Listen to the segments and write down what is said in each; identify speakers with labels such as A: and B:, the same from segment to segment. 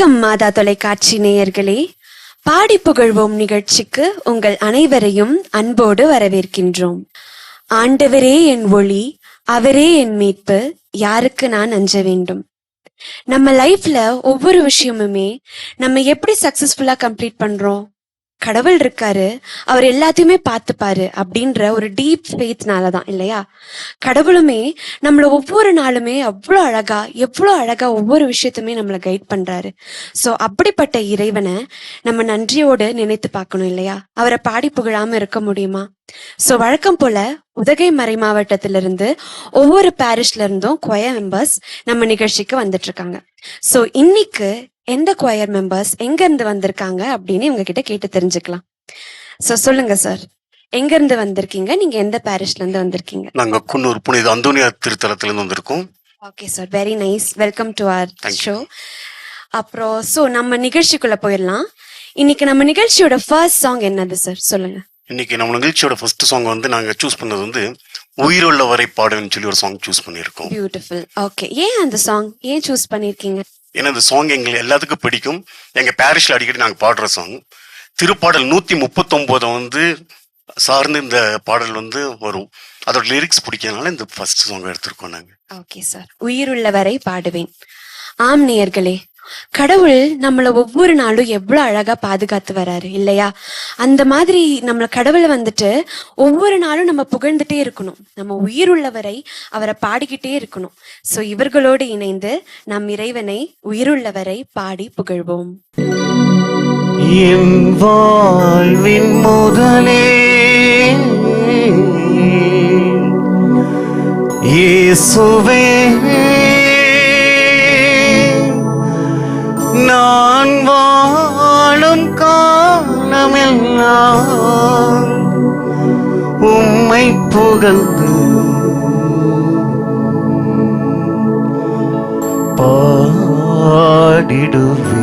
A: வணக்கம் மாதா தொலைக்காட்சி நேயர்களே. பாடி புகழ்வோம் நிகழ்ச்சிக்கு உங்கள் அனைவரையும் அன்போடு வரவேற்கின்றோம். ஆண்டவரே என் ஒளி அவரே என் மீட்பு யாருக்கு நான் அஞ்ச வேண்டும்? நம்ம லைஃப்ல ஒவ்வொரு விஷயமுமே நம்ம எப்படி சக்சஸ்ஃபுல்லா கம்ப்ளீட் பண்றோம்? கடவுள் இருக்காரு அவர் எல்லாத்தையுமே பார்த்துப்பாரு அப்படின்ற ஒரு டீப் ஃபெய்த்னால தான் இல்லையா? கடவுளுமே நம்மள ஒவ்வொரு நாளுமே அவ்வளோ அழகா எவ்வளோ அழகா ஒவ்வொரு விஷயத்தையுமே நம்மளை கைட் பண்றாரு. ஸோ அப்படிப்பட்ட இறைவனை நம்ம நன்றியோடு நினைத்து பார்க்கணும் இல்லையா? அவரை பாடி புகழாம இருக்க முடியுமா? ஸோ வழக்கம் போல உதகை மறை மாவட்டத்திலிருந்து ஒவ்வொரு பாரிஷ்ல இருந்தும் கொய மெம்பர்ஸ் நம்ம நிகழ்ச்சிக்கு வந்துட்டு இருக்காங்க. ஸோ இன்னைக்கு எந்த கொயர் மெம்பர்ஸ் எங்க இருந்து வந்திருக்காங்க அப்படின்னு இவங்க கிட்ட கேட்டு தெரிஞ்சுக்கலாம். ஸோ சொல்லுங்க சார் எங்க இருந்து வந்திருக்கீங்க? நீங்க எந்த பாரிஷ்ல இருந்து வந்திருக்கீங்க?
B: நாங்க குன்னூர் புனித அந்தோனியார் திருத்தலத்திலிருந்து வந்திருக்கோம்.
A: Okay sir very nice welcome
B: to you.
A: Show அப்புறம் ஸோ நம்ம நிகழ்ச்சிக்குள்ள போயிடலாம். இன்னைக்கு நம்ம நிகழ்ச்சியோட ஃபர்ஸ்ட் சாங் என்னது சார் சொல்லுங்க.
B: இன்னைக்கு நம்ம நிகழ்ச்சியோட ஃபர்ஸ்ட் சாங் வந்து நாங்க சூஸ் பண்ணது வந்து உயிருள்ள வரை பாடுன்னு சொல்லி ஒரு சாங் சூஸ் பண்ணியிருக்கோம்.
A: பியூட்டிஃபுல் ஓகே ஏன் அந்த சாங் ஏன் சூஸ் பண்ணிருக்கீங்க
B: ஏன்னா இந்த சாங் எங்களுக்கு எல்லாத்துக்கும் பிடிக்கும். எங்கள் பேரிஷில் அடிக்கடி நாங்கள் பாடுற சாங் திருப்பாடல் நூற்றி முப்பத்தொம்போதை வந்து சார்ந்து இந்த பாடல் வந்து வரும். அதோட லிரிக்ஸ் பிடிக்கிறதுனால இந்த ஃபர்ஸ்ட் சாங் எடுத்திருக்கோம் நாங்கள்
A: ஓகே சார் உயிருள்ளவரை பாடுவேன். ஆம் நேயர்களே கடவுள் நம்மளை ஒவ்வொரு நாளும் எவ்வளவு அழகா பாதுகாத்து வராரு இல்லையா? அந்த மாதிரி நம்மளை கடவுளை வந்துட்டு ஒவ்வொரு நாளும் நம்ம புகழ்ந்துட்டே இருக்கணும். நம்ம உயிர் உள்ளவரை அவரை பாடிக்கிட்டே இருக்கணும். சோ இவர்களோடு இணைந்து நம் இறைவனை உயிருள்ளவரை பாடி புகழ்வோம்.
C: என் வாழ்வின் முதலே இயேசுவே. நான் உம்மை புகழ்ந்து பாடிடுவேன்.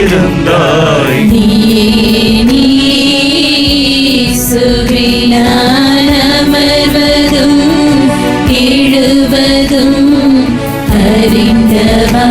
C: இருந்தாய்
D: நீ நீசுவே அறிந்தவா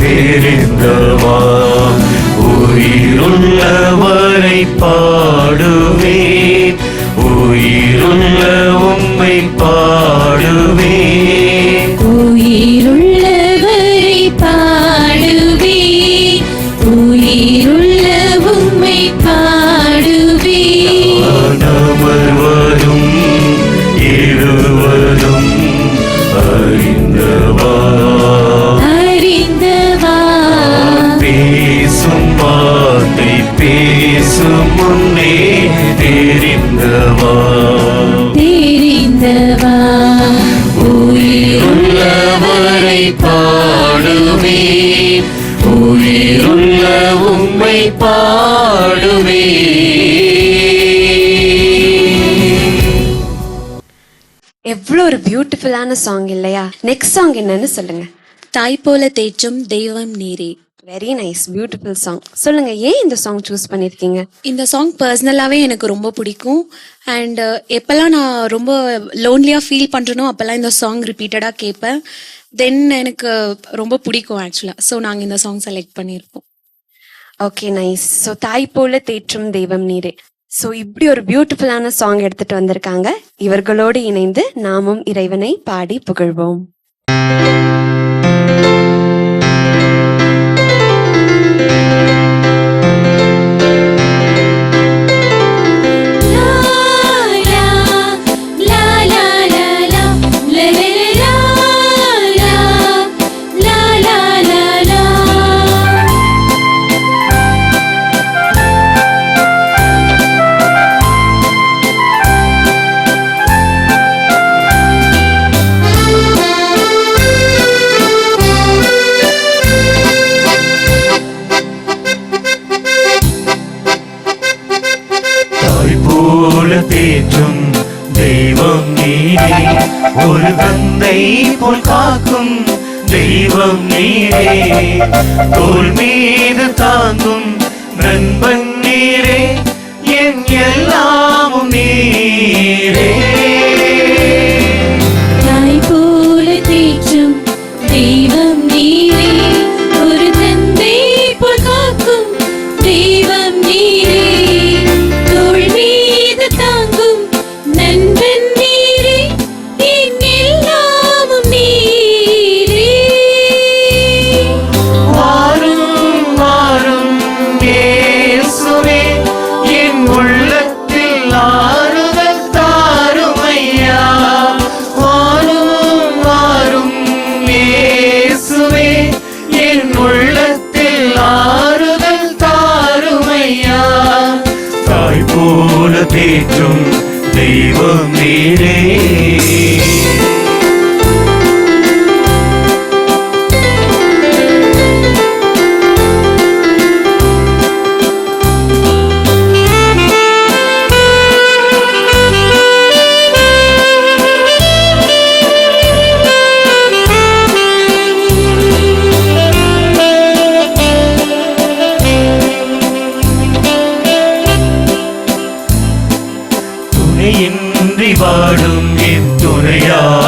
D: தெரிந்தவா
C: உயிருள்ளவரை
D: பாடுவே உயிருள்ள
A: எவ்வளோ ஒரு பியூட்டிஃபுல்லான சாங் இல்லையா? நெக்ஸ்ட் சாங் என்னன்னு சொல்லுங்க.
E: தாய் போல தேற்றும் தெய்வம் நீரே.
A: வெரி நைஸ் பியூட்டிஃபுல் சாங் சொல்லுங்க ஏன் இந்த சாங் சூஸ் பண்ணிருக்கீங்க?
E: இந்த சாங் பர்சனலாகவே எனக்கு ரொம்ப பிடிக்கும். அண்ட் எப்போல்லாம் நான் ரொம்ப லோன்லியாக ஃபீல் பண்ணுறனோ அப்போல்லாம் இந்த சாங் ரிப்பீட்டடாக கேட்பேன். தென் எனக்கு ரொம்ப பிடிக்கும் ஆக்சுவலாக ஸோ நாங்கள் இந்த சாங் செலக்ட் பண்ணியிருக்கோம்.
A: ஓகே நைஸ் ஸோ தாய் போல தேற்றும் தெய்வம் நீரே. ஸோ இப்படி ஒரு பியூட்டிஃபுல்லான சாங் எடுத்துட்டு வந்திருக்காங்க. இவர்களோடு இணைந்து நாமும் இறைவனை பாடி புகழ்வோம்.
C: நீரே. தோல் மீது தாங்கும்
D: பாடும்
C: இத்துறையாகினார்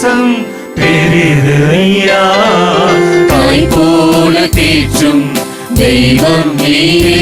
C: பாசம் பெரிது ஐயா தாய் போல தேற்றும் தெய்வம் நீரே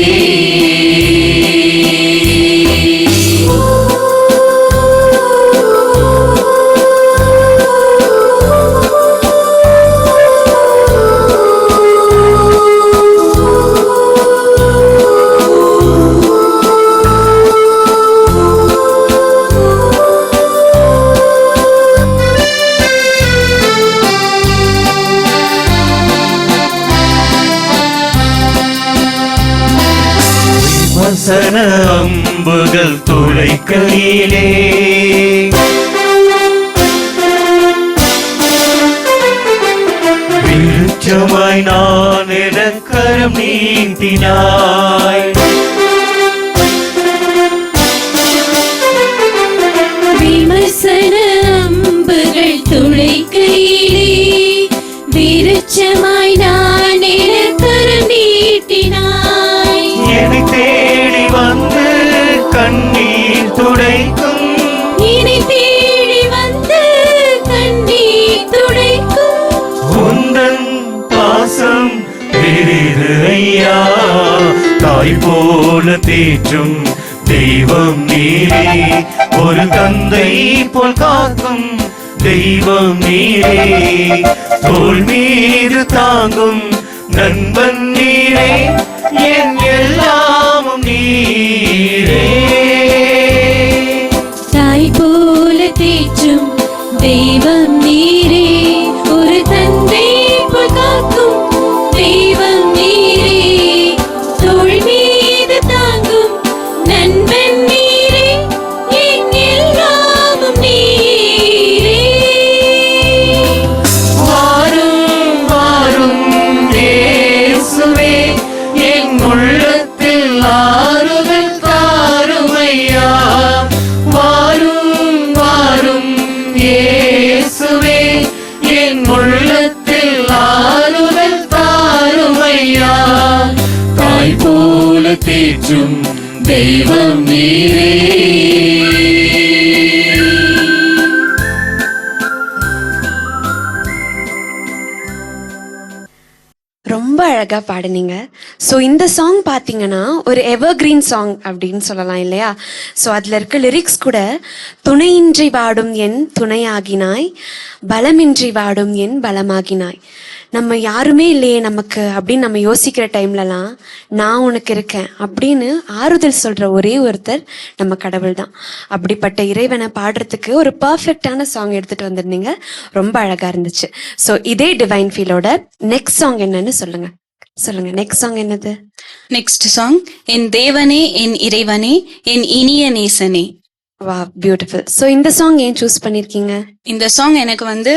D: விருட்சமாய் நான் கரம் நீட்டினாய்.
C: என்னை தேடி வந்து கண்ணீர் துடைக்கும்.
D: இனி தேடி வந்து கண்ணீர் துடைக்கும்.
C: உந்தன் பாசம் பெரிது ஐயா. தாய் போல தேற்றும் தெய்வம் நீரே. ஒரு தந்தை போல் காக்கும் தெய்வம் நீரே. தோல் மீது தாங்கும் நண்பன் நீரே. என் எல்லாமும் நீர்.
D: தேற்றும் தெய்வம் நீரே.
A: ரொம்ப அழகா பாடுனீங்க. ஸோ இந்த சாங் பார்த்தீங்கன்னா ஒரு எவர் கிரீன் சாங் அப்படின்னு சொல்லலாம் இல்லையா? ஸோ அதில் இருக்க லிரிக்ஸ் கூட துணையின்றி வாடும் என் துணையாகினாய் பலமின்றி வாடும் என் பலமாகினாய். நம்ம யாருமே இல்லையே நமக்கு அப்படின்னு நம்ம யோசிக்கிற டைம்லலாம் நான் உனக்கு இருக்கேன் அப்படின்னு ஆறுதல் சொல்ற ஒரே ஒருத்தர் நம்ம கடவுள் தான் அப்படிப்பட்ட இறைவனை பாடுறதுக்கு ஒரு பர்ஃபெக்டான சாங் எடுத்துட்டு வந்திருந்தீங்க. ரொம்ப அழகா இருந்துச்சு. ஸோ இதே டிவைன் ஃபீலோட நெக்ஸ்ட் சாங் என்னன்னு சொல்லுங்க. சொல்லுங்க நெக்ஸ்ட் சாங் என்னது?
F: நெக்ஸ்ட் சாங் என் தேவனே என் இறைவனே என் இனிய நேசனே.
A: வா பியூட்டிஃபுல் ஸோ இந்த சாங் ஏன் சூஸ் பண்ணியிருக்கீங்க
F: இந்த சாங் எனக்கு வந்து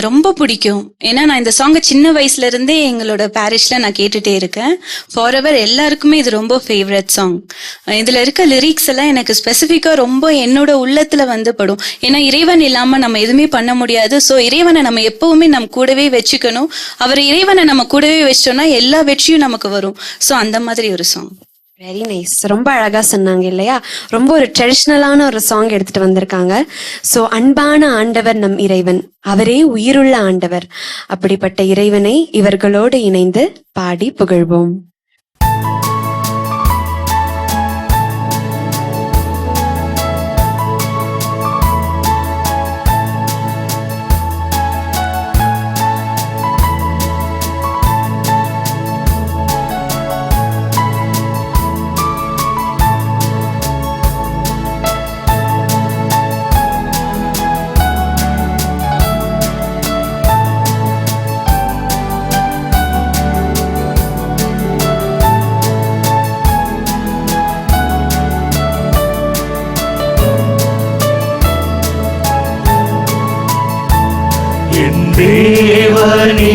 F: ரொம்ப பிடிக்கும். ஏன்னா நான் இந்த சாங்கை சின்ன வயசுல இருந்தே எங்களோட பாரிஷ்ல நான் கேட்டுட்டே இருக்கேன். ஃபார் எல்லாருக்குமே இது ரொம்ப ஃபேவரட் சாங் இதுல இருக்க லிரிக்ஸ் எல்லாம் எனக்கு ஸ்பெசிஃபிக்கா ரொம்ப என்னோட உள்ளத்துல வந்து படும். ஏன்னா இறைவன் இல்லாம நம்ம எதுவுமே பண்ண முடியாது. ஸோ இறைவனை நம்ம எப்பவுமே நம்ம கூடவே வச்சுக்கணும். அவர் இறைவனை நம்ம கூடவே வச்சோம்னா எல்லா வெற்றியும் நமக்கு வரும். ஸோ அந்த மாதிரி ஒரு சாங்
A: வெரி நைஸ் ரொம்ப அழகா சொன்னாங்க இல்லையா? ரொம்ப ஒரு ட்ரெடிஷ்னலான ஒரு சாங் எடுத்துட்டு வந்திருக்காங்க. ஸோ அன்பான ஆண்டவர் நம் இறைவன். அவரே உயிருள்ள ஆண்டவர். அப்படிப்பட்ட இறைவனை இவர்களோடு இணைந்து பாடி புகழ்வோம்.
C: தேவனே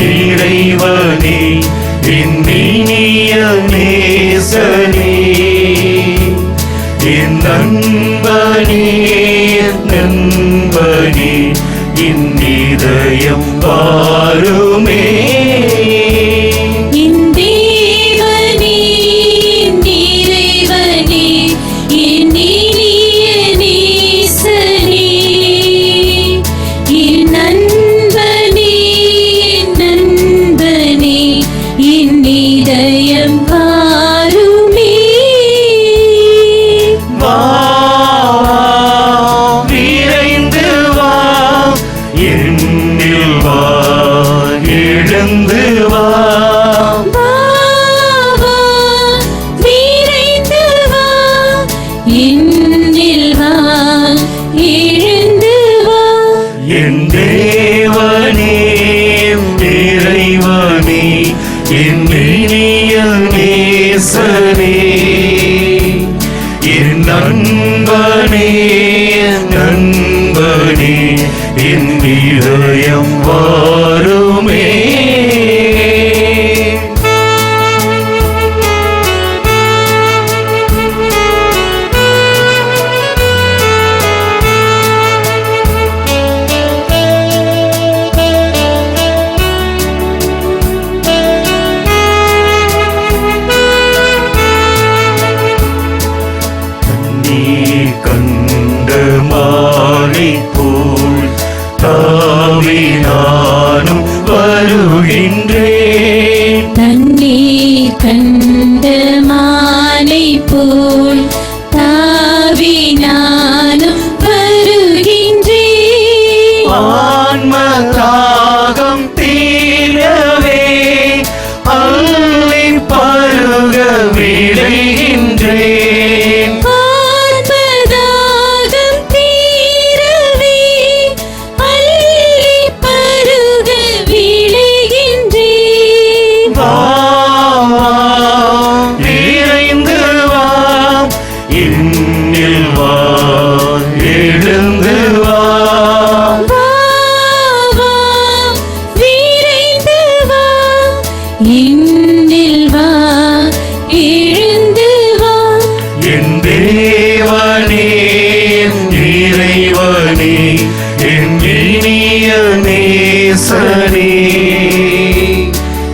C: இறைவனே என் இனிய நேசனே. என் நண்பனே என் நண்பனே என்
D: இதயம்
C: என் Lord.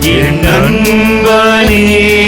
C: என் நண்பனே.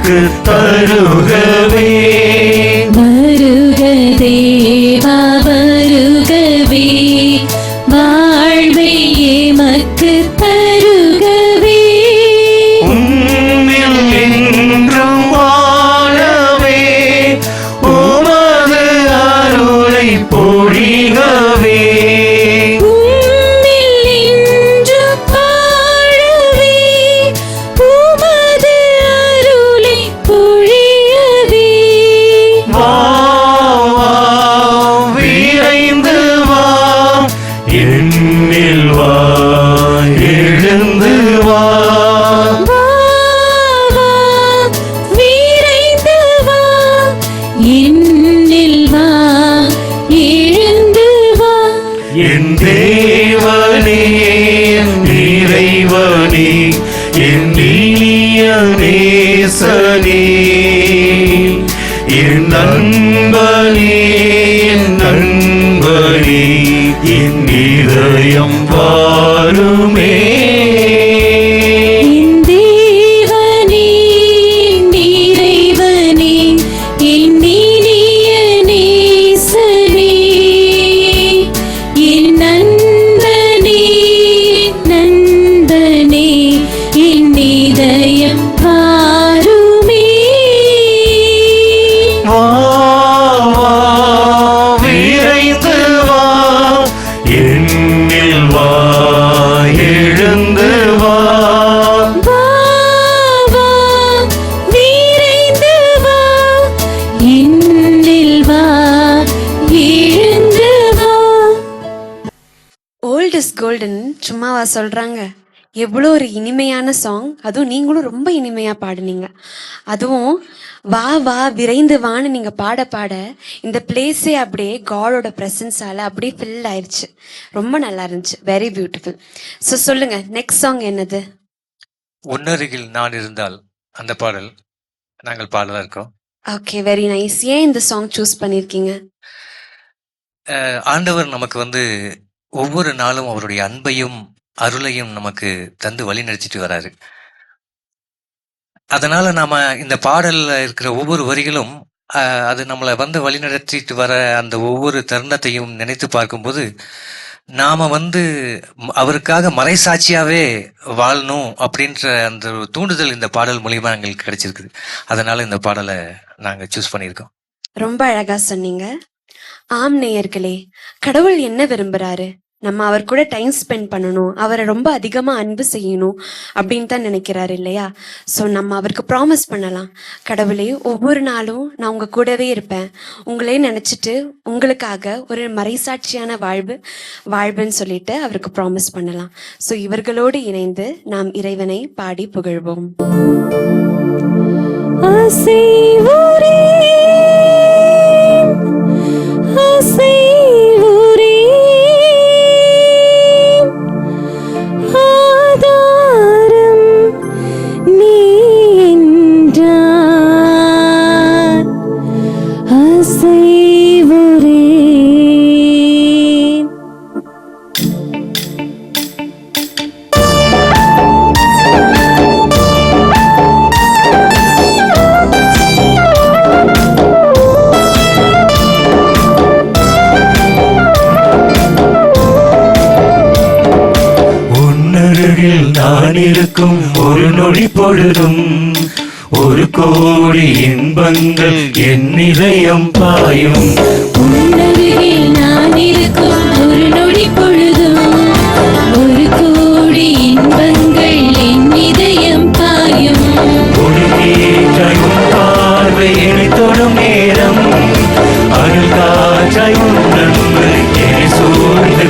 D: எமக்கு தருகவே இதயம் வாருமே.
A: சொல்றாங்க. எவ்வளோ ஒரு இனிமையான சாங் அதுவும் நீங்களும் ரொம்ப இனிமையா பாடுனீங்க. அதுவும் வா வா விரைந்து வான்னு நீங்க பாட பாட இந்த பிளேஸே அப்படியே காடோட பிரசன்ஸால அப்படியே ஃபில் ஆயிருச்சு. ரொம்ப நல்லா இருந்துச்சு. வெரி பியூட்டிஃபுல் ஸோ சொல்லுங்க நெக்ஸ்ட் சாங் என்னது?
G: உன்னருகில் நான் இருந்தால் அந்த பாடல் நாங்கள் பாடலாம் இருக்கோம்.
A: ஓகே வெரி நைஸ் ஏன் இந்த சாங் சூஸ் பண்ணியிருக்கீங்க
G: ஆண்டவர் நமக்கு வந்து ஒவ்வொரு நாளும் அவருடைய அன்பையும் அருளையும் நமக்கு தந்து வழி நடத்திட்டு வராரு. அதனால நாம இந்த பாடல்ல இருக்கிற ஒவ்வொரு வரிகளும் அது நம்மளை வந்து வழி நடத்திட்டு வர அந்த ஒவ்வொரு தருணத்தையும் நினைத்து பார்க்கும்போது நாம வந்து அவருக்காக மறைசாட்சியாவே வாழணும் அப்படின்ற அந்த தூண்டுதல் இந்த பாடல் மூலியமா எங்களுக்கு கிடைச்சிருக்குது. அதனால இந்த பாடலை நாங்க சூஸ் பண்ணியிருக்கோம்.
A: ரொம்ப அழகா சொன்னீங்க. ஆம் நேயர்களே கடவுள் என்ன விரும்புறாரு? நம்ம அவர் கூட டைம் ஸ்பெண்ட் பண்ணணும் அவரை ரொம்ப அதிகமாக அன்பு செய்யணும் அப்படின்னு தான் நினைக்கிறாரு இல்லையா? ஸோ நம்ம அவருக்கு ப்ராமிஸ் பண்ணலாம். கடவுளே ஒவ்வொரு நாளும் நான் உங்கள் கூடவே இருப்பேன். உங்களே நினைச்சிட்டு உங்களுக்காக ஒரு மறைசாட்சியான வாழ்வு வாழ்வுன்னு சொல்லிட்டு அவருக்கு ப்ராமிஸ் பண்ணலாம். ஸோ இவர்களோடு இணைந்து நாம் இறைவனை பாடி புகழ்வோம்.
D: அசைவுரே
C: நான் இருக்கும். ஒரு நொடி பொழுதும் ஒரு கோடி இன்பங்கள் என் இதயம் பாயும்.
D: நான் இருக்கும். ஒரு நொடி பொழுதும் ஒரு கோடி இன்பங்கள் என் இதயம் பாயும்.
C: ஒரு நீச்சையும் பார்வை என்னை தொடும் நேரம். அருள் காற்றாய் உன் நண்பு என்னை சூழ்ந்து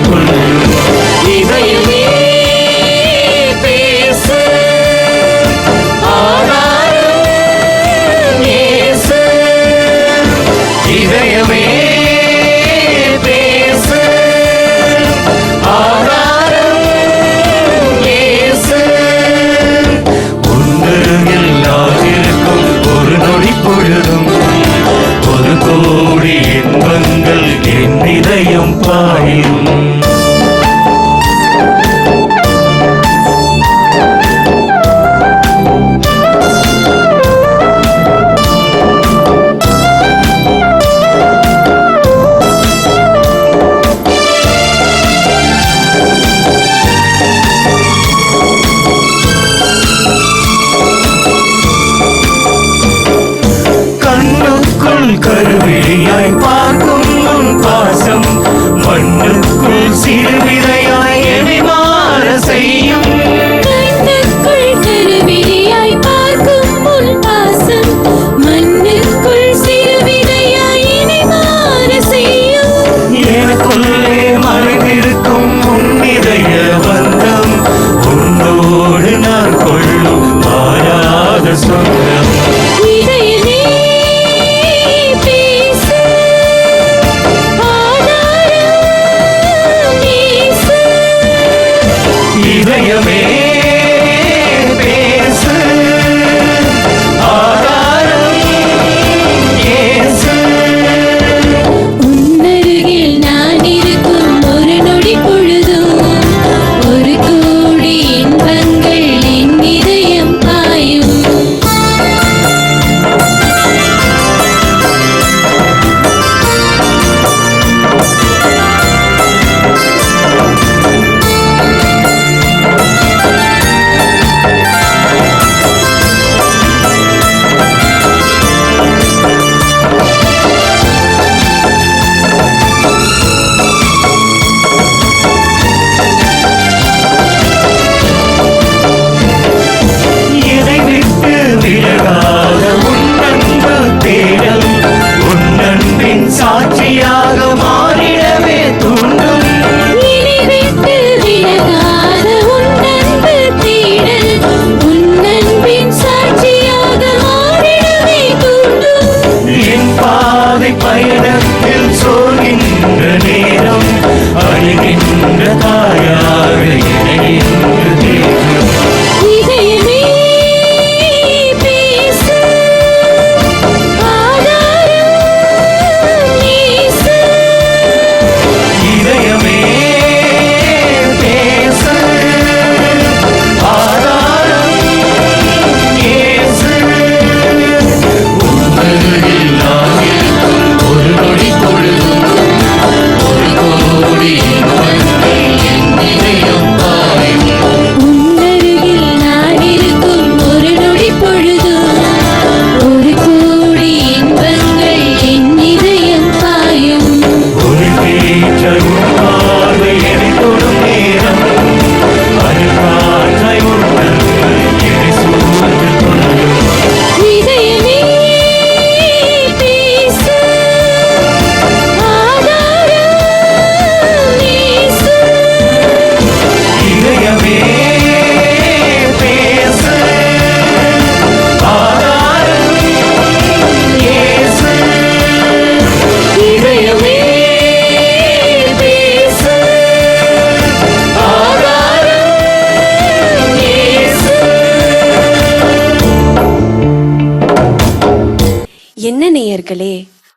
A: நேயர்களே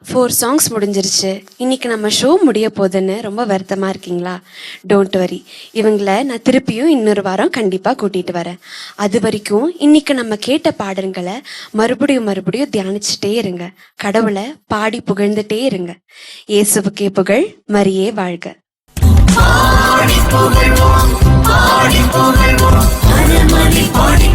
A: ஃபோர் சாங்ஸ் முடிஞ்சிருச்சு. இன்னைக்கு நம்ம ஷோ முடிய போதுன்னு ரொம்ப வருத்தமா இருக்கீங்களா? டோன்ட் வரி இவங்கள நான் திருப்பியும் இன்னொரு வாரம் கண்டிப்பாக கூட்டிட்டு வரேன். அது வரைக்கும் இன்னைக்கு நம்ம கேட்ட பாடல்களை மறுபடியும் மறுபடியும் தியானிச்சுட்டே இருங்க. கடவுளை பாடி புகழ்ந்துட்டே இருங்க. இயேசுவுக்கே புகழ் மரியே வாழ்க.
D: பாடி புகழ்வோம் பாடி புகழ்வோம். அறமணி பாடி